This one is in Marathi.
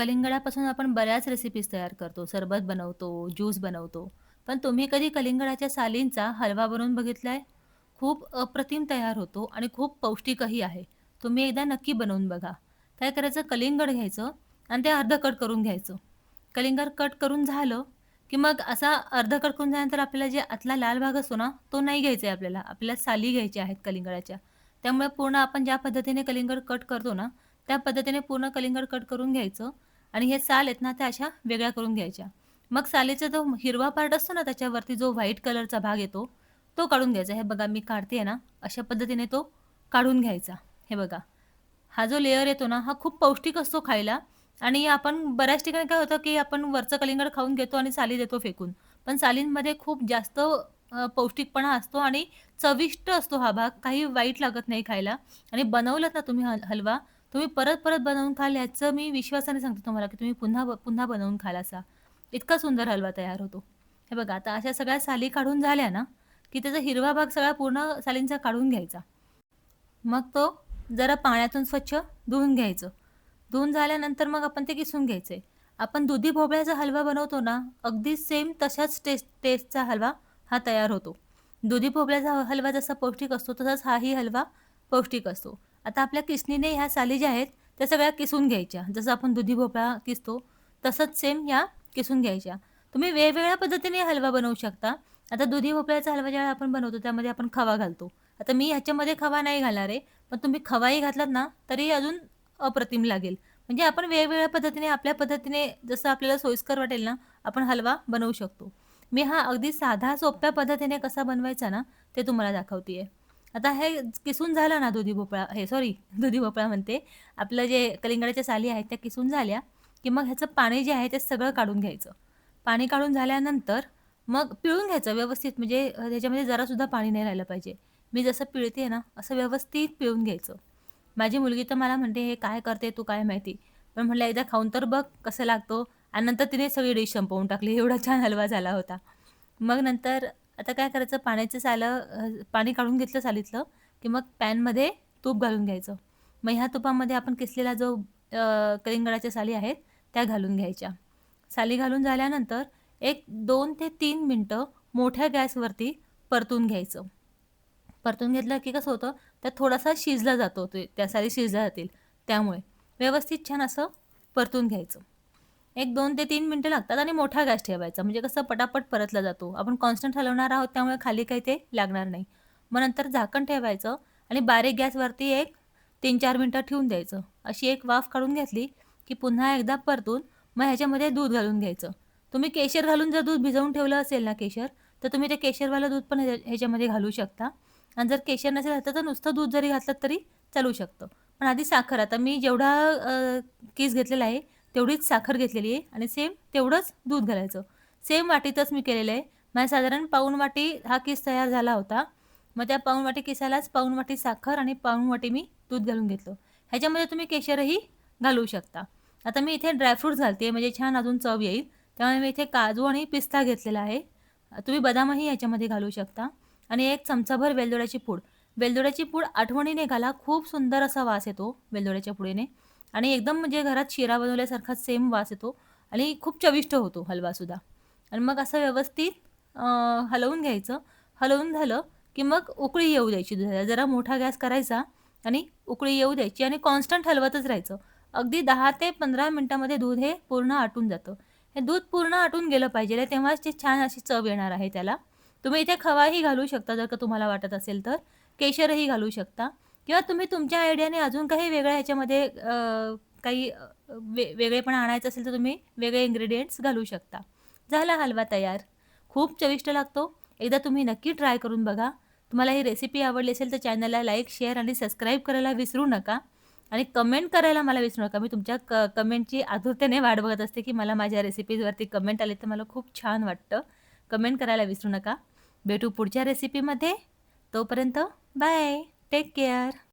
कलिंगडापासून आपण बऱ्याच रेसिपीज तयार करतो. सरबत बनवतो, ज्यूस बनवतो. पण तुम्ही कधी कलिंगडाच्या सालींचा हलवा बनवून बघितलाय? खूप अप्रतिम तयार होतो आणि खूप पौष्टिकही आहे. तुम्ही एकदा नक्की बनवून बघा. काय करायचं कलिंगड घ्यायचं आणि ते अर्ध कट करून घ्यायचं. कलिंगड कट करून झालं, की मग असा अर्ध कट करून झाल्यानंतर आपल्याला जे आतला लाल भाग असतो ना, तो नाही घ्यायचा आहे आपल्याला. आपल्याला साली घ्यायच्या आहेत कलिंगडाच्या. त्यामुळे पूर्ण आपण ज्या पद्धतीने कलिंगड कट करतो ना, त्या पद्धतीने पूर्ण कलिंगड कट करून घ्यायचं आणि हे साल आहेत ना, त्या अशा वेगळ्या करून घ्यायच्या. मग सालीचा जो हिरवा पार्ट असतो ना, त्याच्यावरती जो व्हाईट कलरचा भाग येतो, तो काढून घ्यायचा. हे बघा मी काढतेय ना, अशा पद्धतीने तो काढून घ्यायचा. हे बघा. हा जो लेअर येतो ना, हा खूप पौष्टिक असतो खायला आणि आपण बऱ्याच ठिकाणी काय होतं, की आपण वरचं कलिंगड खाऊन घेतो आणि साली देतो फेकून. पण सालींमध्ये खूप जास्त पौष्टिकपणा असतो आणि चविष्ट असतो हा भाग. काही वाईट लागत नाही खायला आणि बनवलात ना तुम्ही हल हलवा, तुम्ही परत-परत बनवून खाल याचं मी विश्वासाने सांगते तुम्हाला, की तुम्ही पुन्हा पुन्हा बनवून खाल असा. इतका सुंदर हलवा तयार होतो. हे बघा आता अशा सगळ्या साली काढून झाल्या ना, की त्याचा हिरवा भाग सगळा पूर्ण सालींचा काढून घ्यायचा. मग तो जरा पाण्यातून स्वच्छ धुवून घ्यायचं. धुवून झाल्यानंतर मग आपण ते किसून घ्यायचे. आपण दुधी भोपळ्याचा हलवा बनवतो ना, अगदी सेम तशाच टेस्ट टेस्टचा हलवा हा तयार होतो. दुधी भोपळ्याचा हलवा जसा पौष्टिक असतो, तसाच हाही हलवा पौष्टिक असतो. आता आपल्या किसणीने ह्या साली ज्या आहेत, त्या सगळ्या किसून घ्यायच्या. जसं आपण दुधी भोपळा किसतो, तसंच सेम ह्या किसून घ्यायच्या. तुम्ही वेगवेगळ्या पद्धतीने हलवा बनवू शकता. आता दुधी भोपळ्याचा हलवा ज्यावेळेला आपण बनवतो, त्यामध्ये आपण खवा घालतो. आता मी ह्याच्यामध्ये खवा नाही घालणार आहे, पण तुम्ही खवाही घातलात ना, तरी अजून अप्रतिम लागेल. म्हणजे आपण वेगवेगळ्या पद्धतीने, आपल्या पद्धतीने जसं आपल्याला सोयीस्कर वाटेल ना, आपण हलवा बनवू शकतो. मी हा अगदी साधा सोप्या पद्धतीने कसा बनवायचा ना, ते तुम्हाला दाखवते आहे आता हे किसून झालं ना दुधी भोपळा हे सॉरी दुधी भोपळा म्हणते. आपलं जे कलिंगडाच्या साली आहेत त्या किसून झाल्या, की मग ह्याचं पाणी जे आहे ते सगळं काढून घ्यायचं. पाणी काढून झाल्यानंतर मग पिळून घ्यायचं व्यवस्थित म्हणजे त्याच्यामध्ये जरासुद्धा पाणी नाही राहिलं पाहिजे. मी जसं पिळते ना, असं व्यवस्थित पिळून घ्यायचं. माझी मुलगी तर मला म्हणते, "हे काय करते तू काय माहिती?" पण म्हटलं, "एकदा खाऊन तर बघ कसं लागतो." आणि नंतर तिने सगळी डिश संपवून टाकली. एवढा छान हलवा झाला होता. मग नंतर आता काय करायचं पाण्याचं सालं पाणी काढून घेतलं सालीतलं, की मग पॅनमध्ये तूप घालून घ्यायचं. मग ह्या तुपामध्ये आपण किसलेला जो कलिंगडाच्या साली आहेत, त्या घालून घ्यायच्या. साली घालून झाल्यानंतर एक दोन ते तीन मिनटं मोठ्या गॅसवरती परतून घ्यायचं. परतून घेतलं की कसं होतं, त्यात थोडासा शिजला जातो ते त्या साली शिजल्या जातील त्यामुळे. व्यवस्थित छान असं परतून घ्यायचं. एक दोन ते तीन मिनटं लागतात आणि मोठा गॅस ठेवायचा म्हणजे कसं पटापट परतला जातो. आपण कॉन्स्टंट हलवणार आहोत त्यामुळे खाली काही ते लागणार नाही. मग नंतर झाकण ठेवायचं आणि बारीक गॅसवरती एक तीन चार मिनटं ठेवून द्यायचं. अशी एक वाफ काढून घेतली, की पुन्हा एकदा परतून मग ह्याच्यामध्ये दूध घालून घ्यायचं. तुम्ही केशर घालून जर दूध भिजवून ठेवलं असेल ना केशर, तर तुम्ही ते केशरवालं दूध पण ह्याच्यामध्ये घालू शकता. आणि जर केशर नसेल घातलं तर नुसतं दूध जरी घातलं तरी चालू शकतं. पण आधी साखर आता मी जेवढा केस घेतलेला आहे, तेवढीच साखर घेतलेली आहे आणि सेम तेवढंच दूध घालायचं. सेम वाटीतच मी केलेलं आहे. माझा साधारण पाऊण वाटी हा केस तयार झाला होता. मग त्या पाऊण वाटी केसालाच पाऊण वाटी साखर आणि पाऊण वाटी मी दूध घालून घेतलं. ह्याच्यामध्ये तुम्ही केशरही घालू शकता. आता मी इथे ड्रायफ्रूट्स घालते म्हणजे छान अजून चव येईल. त्यामुळे मी इथे काजू आणि पिस्ता घेतलेला आहे. तुम्ही बदामही याच्यामध्ये घालू शकता आणि एक चमचाभर वेलदोड्याची पूड. वेलदोड्याची पूड आठवणीने घाला. खूप सुंदर असा वास येतो वेलदोड्याच्या पुडीने आणि एकदम म्हणजे घरात शिरा बनवल्यासारखा सेम वास येतो आणि खूप चविष्ट होतो हलवासुद्धा. आणि मग असं व्यवस्थित हलवून घ्यायचं. हलवून झालं, की मग उकळी येऊ द्यायची दुधाला. जरा मोठा गॅस करायचा आणि उकळी येऊ द्यायची आणि कॉन्स्टंट हलवतच राहायचं. अगदी दहा ते पंधरा मिनटामध्ये दूध हे पूर्ण आटून जातं. हे दूध पूर्ण आटून गेलं पाहिजे तेव्हाच ते छान अशी चव येणार आहे त्याला. तुम्ही इथे खवाही घालू शकता जर का तुम्हाला वाटत असेल तर. केशरही घालू शकता किंवा तुम्ही तुमच्या आयडियाने अजून काही वेगळ्या ह्याच्यामध्ये काही वे वेगळेपणा आणायचं असेल तर तुम्ही वेगळे इन्ग्रेडियंट्स घालू शकता. झाला हलवा तयार. खूप चविष्ट लागतो. एकदा तुम्ही नक्की ट्राय करून बघा. तुम्हाला ही रेसिपी आवडली असेल तर चॅनलला लाईक, शेअर आणि सबस्क्राईब करायला विसरू नका आणि कमेंट करायला मला विसरू नका. मी तुमच्या क कमेंटची आतुरतेने वाट बघत असते, की मला माझ्या रेसिपीजवरती कमेंट आले तर मला खूप छान वाटतं. कमेंट करायला विसरू नका. भेटू पुढच्या रेसिपीमध्ये. तोपर्यंत बाय. Take care.